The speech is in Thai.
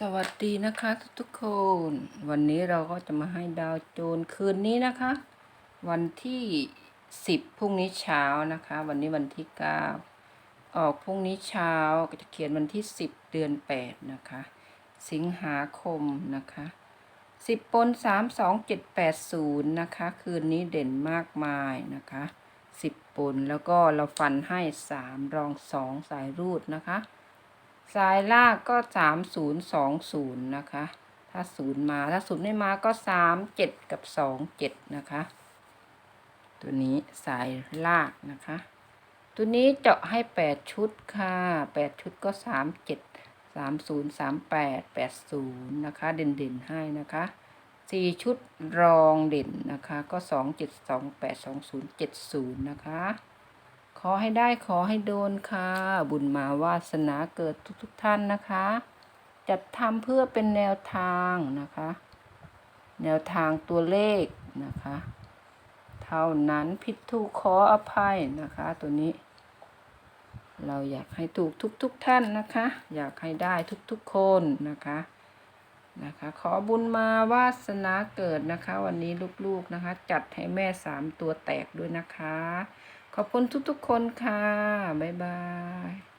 สวัสดีนะคะทุกๆคน วันนี้เราก็จะมาให้ดาวโจนคืนนี้นะคะ วันที่สิบพรุ่งนี้เช้านะคะ วันนี้วันที่เก้าออกพรุ่งนี้เช้าก็จะเขียนวันที่สิบเดือนแปดนะคะ สิงหาคมนะคะสิบปนสามสองเจ็ดแปดศูนย์นะคะ คืนนี้เด่นมากมายนะคะสิบปนแล้วก็เราฟันให้สามรองสองสายรูดนะคะ สายลากก็สามศูนย์สองศูนย์นะคะ ถ้าศูนย์มาถ้าศูนย์ไม่มาก็สามเจ็ดกับสองเจ็ดนะคะ ตัวนี้สายลากนะคะ ตัวนี้เจาะให้แปดชุดค่ะแปดชุดก็สามเจ็ดสามศูนย์สามแปดแปดศูนย์นะคะ เด่นเด่นให้นะคะสี่ชุดรองเด่นนะคะ ก็สองเจ็ดสองแปดสองศูนย์เจ็ดศูนย์นะคะ อให้ได้ขอให้โดนค่ะ บุญมาวาสนาเกิดทุกๆทท่านนะคะ จัดทำเพื่อเป็นแนวทางนะคะ แนวทางตัวเลขนะคะ เท่านั้นผิดถูกขออภัยนะคะ ตัวนี้ เราอยากให้ถูกทุกๆทท่านนะคะ อยากให้ได้ทุกๆคนนะคะนะคะ ขอบุญมาวาสนาเกิดนะคะ วันนี้ลูกๆนะคะ จัดให้แม่สามตัวแตกด้วยนะคะ ขอบคุณทุกๆคนค่ะ บ๊ายบาย